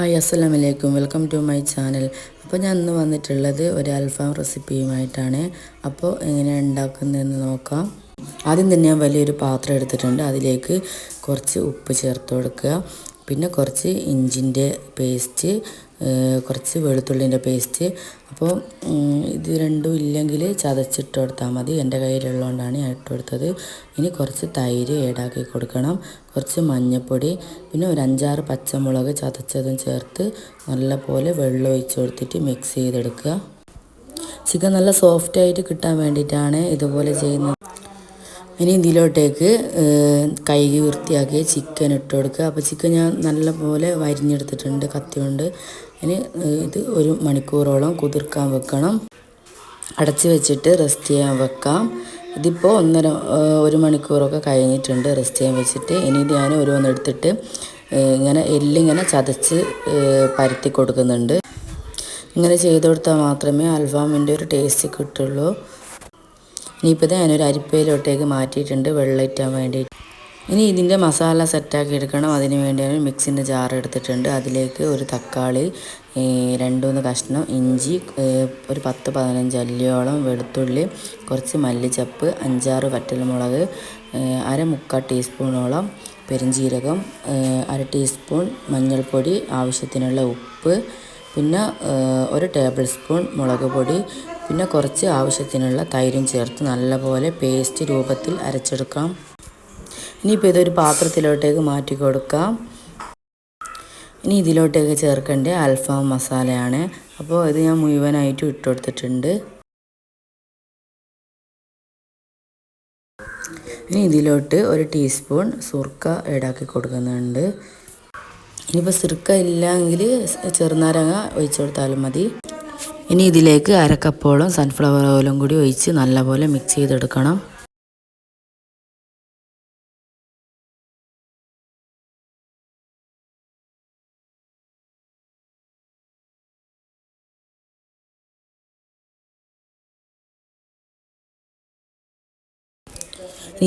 Hi അസ്സലാം വലൈക്കും welcome to my channel. അപ്പോൾ ഞാൻ ഇന്ന് വന്നിട്ടുള്ളത് ഒരു അൽഫാം റെസിപ്പിയുമായിട്ടാണ്. അപ്പോൾ എങ്ങനെയാണ് ഉണ്ടാക്കുന്നതെന്ന് നോക്കാം. ആദ്യം തന്നെ ഞാൻ വലിയൊരു പാത്രം എടുത്തിട്ടുണ്ട്. അതിലേക്ക് കുറച്ച് ഉപ്പ് ചേർത്ത് കൊടുക്കുക. പിന്നെ കുറച്ച് ഇഞ്ചിന്റെ പേസ്റ്റ് കുറച്ച് വെളുത്തുള്ളിന്റെ പേസ്റ്റ്. അപ്പോൾ ഇത് രണ്ടും ഇല്ലെങ്കിൽ ചതച്ചിട്ട് കൊടുത്താൽ മതി. എന്റെ കയ്യിലുള്ളതുകൊണ്ടാണ് ഞാൻ ഇട്ട് കൊടുത്തത്. ഇനി കുറച്ച് തൈര് ഏടാക്കി കൊടുക്കണം. കുറച്ച് മഞ്ഞൾപ്പൊടി പിന്നെ ഒരു അഞ്ചാറ് പച്ചമുളക് ചതച്ചതും ചേർത്ത് നല്ലപോലെ വെള്ളം ഒഴിച്ച് കൊടുത്തിട്ട് മിക്സ് ചെയ്തെടുക്കുക. ചിക്കൻ നല്ല സോഫ്റ്റായിട്ട് കിട്ടാൻ വേണ്ടിയിട്ടാണ് ഇതുപോലെ ചെയ്യുന്നത്. ഇനി ഇതിലോട്ടേക്ക് കൈകി വൃത്തിയാക്കി ചിക്കൻ ഇട്ട് കൊടുക്കുക. അപ്പോൾ ചിക്കൻ ഞാൻ നല്ലപോലെ വരിഞ്ഞെടുത്തിട്ടുണ്ട് കത്തി കൊണ്ട് ഇനി ഇത് ഒരു മണിക്കൂറോളം കുതിർക്കാൻ വെക്കണം. അടച്ച് വെച്ചിട്ട് റെസ്റ്റ് ചെയ്യാൻ വെക്കാം. ഇതിപ്പോൾ ഒന്നര ഒരു മണിക്കൂറൊക്കെ കഴിഞ്ഞിട്ടുണ്ട് റെസ്റ്റ് ചെയ്യാൻ വെച്ചിട്ട്. ഇനി ഇത് ഞാൻ ഓരോന്നെടുത്തിട്ട് ഇങ്ങനെ എല്ലിങ്ങനെ ചതച്ച് പരത്തി കൊടുക്കുന്നുണ്ട്. ഇങ്ങനെ ചെയ്ത് കൊടുത്താൽ മാത്രമേ അൽഫാമിന്റെ ഒരു ടേസ്റ്റ് കിട്ടുള്ളൂ. ഇനിയിപ്പോൾ ഞാനൊരു അരിപ്പയിലോട്ടേക്ക് മാറ്റിയിട്ടുണ്ട് വെള്ളം ഇറ്റാൻ വേണ്ടി ഇനി ഇതിന്റെ മസാല സെറ്റാക്കി എടുക്കണം. അതിന് വേണ്ടി ഞാൻ മിക്സിന്റെ ജാർ എടുത്തിട്ടുണ്ട്. അതിലേക്ക് ഒരു തക്കാളി രണ്ടുമൂന്ന് കഷ്ണം ഇഞ്ചി ഒരു പത്ത് പതിനഞ്ച് അല്ലിയോളം വെളുത്തുള്ളി കുറച്ച് മല്ലിച്ചപ്പ് അഞ്ചാറ് വറ്റൽമുളക് അര മുക്കാൽ ടീസ്പൂണോളം പെരിഞ്ചീരകം അര ടീസ്പൂൺ മഞ്ഞൾപ്പൊടി ആവശ്യത്തിനുള്ള ഉപ്പ് പിന്നെ ഒരു ടേബിൾ സ്പൂൺ മുളക് പൊടി പിന്നെ കുറച്ച് ആവശ്യത്തിനുള്ള തൈരും ചേർത്ത് നല്ലപോലെ പേസ്റ്റ് രൂപത്തിൽ അരച്ചെടുക്കാം. ഇനിയിപ്പോൾ ഇതൊരു പാത്രത്തിലോട്ടേക്ക് മാറ്റി കൊടുക്കാം. ഇനി ഇതിലോട്ടേക്ക് ചേർക്കേണ്ട അൽഫാം മസാലയാണ്. അപ്പോൾ ഇത് ഞാൻ മുഴുവനായിട്ട് ഇട്ട് കൊടുത്തിട്ടുണ്ട്. ഇനി ഇതിലോട്ട് ഒരു ടീസ്പൂൺ സുർക്ക ഈടാക്കി കൊടുക്കുന്നുണ്ട്. ഇനിയിപ്പോൾ സുർക്ക ഇല്ലെങ്കിൽ ചെറുനാരങ്ങ ഒഴിച്ചു കൊടുത്താലും മതി. ഇനി ഇതിലേക്ക് അരക്കപ്പോളം സൺഫ്ലവർ ഓയിലും കൂടി ഒഴിച്ച് നല്ലപോലെ മിക്സ് ചെയ്തെടുക്കണം.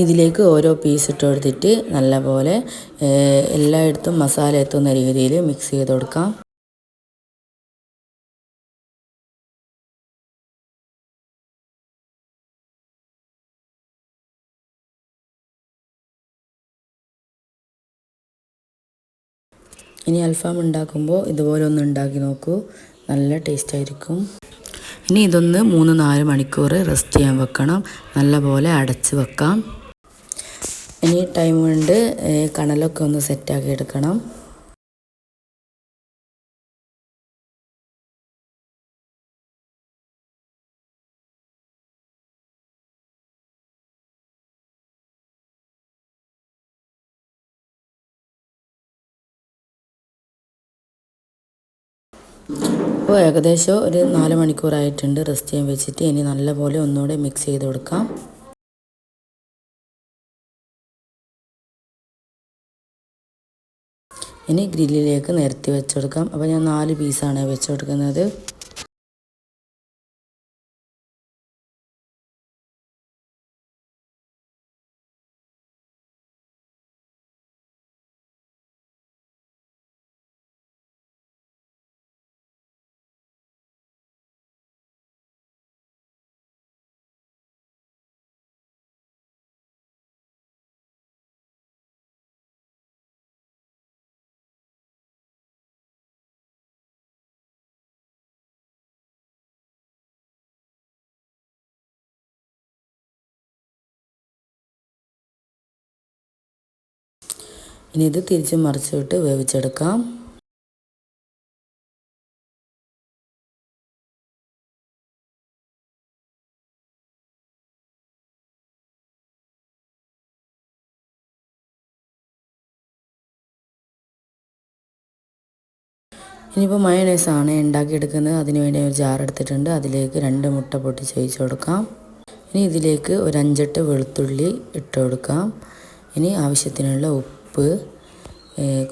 ഇതിലേക്ക് ഓരോ പീസ് ഇട്ട് കൊടുത്തിട്ട് നല്ലപോലെ എല്ലായിടത്തും മസാല എത്തുന്ന രീതിയിൽ മിക്സ് ചെയ്ത് കൊടുക്കാം. ഇനി അൽഫാം ഉണ്ടാക്കുമ്പോൾ ഇതുപോലെ ഒന്ന് ഉണ്ടാക്കി നോക്കൂ. നല്ല ടേസ്റ്റ് ആയിരിക്കും. ഇനി ഇതൊന്ന് മൂന്ന് നാല് മണിക്കൂർ റെസ്റ്റ് ചെയ്യാൻ വെക്കണം. നല്ലപോലെ അടച്ച് വെക്കാം. ഇനി ടൈം കൊണ്ട് കണലൊക്കെ ഒന്ന് സെറ്റാക്കി എടുക്കണം. ഇപ്പോൾ ഏകദേശം ഒരു നാല് മണിക്കൂറായിട്ടുണ്ട് റെസ്റ്റ് ചെയ്യാൻ വെച്ചിട്ട്. ഇനി നല്ലപോലെ ഒന്നുകൂടെ മിക്സ് ചെയ്ത് കൊടുക്കാം. ഇനി ഗ്രില്ലിലേക്ക് നിരത്തി വെച്ചെടുക്കാം അപ്പോൾ ഞാൻ നാല് പീസാണ് വെച്ച് കൊടുക്കുന്നത്. ഇനി ഇത് തിരിച്ച് മറിച്ചിട്ട് വേവിച്ചെടുക്കാം. ഇനിയിപ്പോൾ മയണൈസാണ് ഉണ്ടാക്കിയെടുക്കുന്നത്. അതിന് വേണ്ടി ഒരു ജാർ എടുത്തിട്ടുണ്ട്. അതിലേക്ക് രണ്ട് മുട്ട പൊട്ടിച്ച് ഒഴിച്ച് കൊടുക്കാം. ഇനി ഇതിലേക്ക് ഒരു അഞ്ചെട്ട് വെളുത്തുള്ളി ഇട്ട് കൊടുക്കാം. ഇനി ആവശ്യത്തിനുള്ള ഉപ്പ്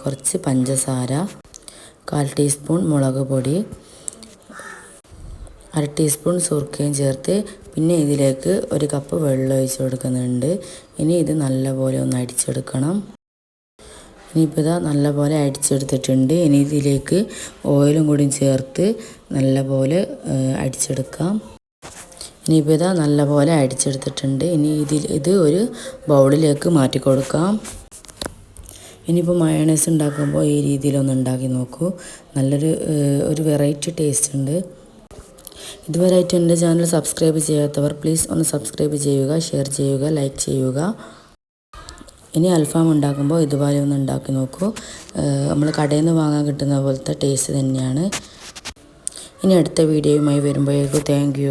കുറച്ച് പഞ്ചസാര കാൽ ടീസ്പൂൺ മുളക് പൊടി അര ടീസ്പൂൺ സുർക്കയും ചേർത്ത് പിന്നെ ഇതിലേക്ക് ഒരു കപ്പ് വെള്ളം ഒഴിച്ച് കൊടുക്കുന്നുണ്ട്. ഇനി ഇത് നല്ലപോലെ ഒന്ന് അടിച്ചെടുക്കണം. ഇനിയിപ്പോൾ ഇതാ നല്ലപോലെ അടിച്ചെടുത്തിട്ടുണ്ട്. ഇനി ഇതിലേക്ക് ഓയിലും കൂടി ചേർത്ത് നല്ലപോലെ അടിച്ചെടുക്കാം. ഇനിയിപ്പോൾ ഇതാ നല്ലപോലെ അടിച്ചെടുത്തിട്ടുണ്ട്. ഇനി ഇതിൽ ഇത് ഒരു ബൗളിലേക്ക് മാറ്റി കൊടുക്കാം ഇനിയിപ്പോൾ മയണൈസ് ഉണ്ടാക്കുമ്പോൾ ഈ രീതിയിലൊന്ന് ഉണ്ടാക്കി നോക്കൂ. നല്ലൊരു ഒരു വെറൈറ്റി ടേസ്റ്റ് ഉണ്ട്. ഇതുവരെയായിട്ട് എന്റെ ചാനൽ സബ്സ്ക്രൈബ് ചെയ്യാത്തവർ പ്ലീസ് ഒന്ന് സബ്സ്ക്രൈബ് ചെയ്യുക ഷെയർ ചെയ്യുക ലൈക്ക് ചെയ്യുക. ഇനി അൽഫാം ഉണ്ടാക്കുമ്പോൾ ഇതുപോലെ ഒന്ന് ഉണ്ടാക്കി നോക്കൂ. നമ്മൾ കടയിൽ നിന്ന് വാങ്ങാൻ കിട്ടുന്ന പോലത്തെ ടേസ്റ്റ് തന്നെയാണ്. ഇനി അടുത്ത വീഡിയോയുമായി വരുമ്പോഴേക്കും. താങ്ക്